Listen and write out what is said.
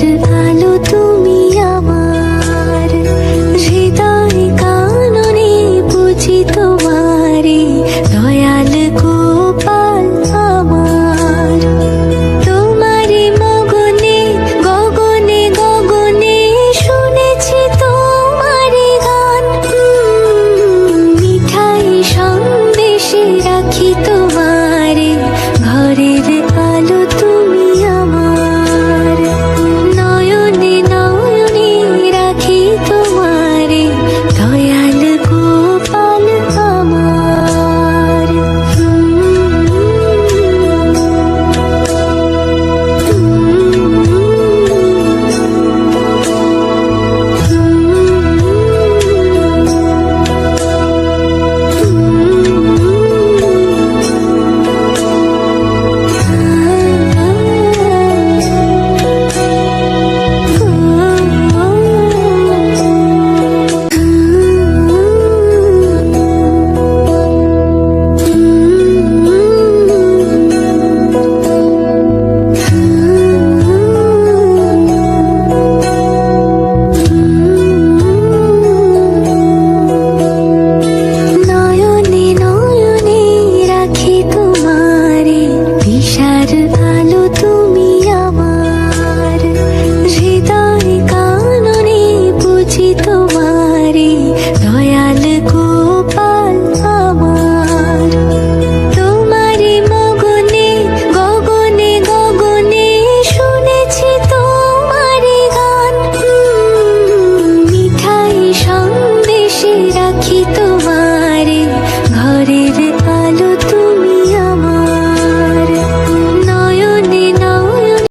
ভালো তুমি আমার। হৃদয় কাননে বুঝি তোমারে দয়াল গোপাল আমার। তোমারে মগনে, গগনে গগনে শুনেছি তোমারে গান। মিঠাই সন্দেশে রাখি তোমার ojito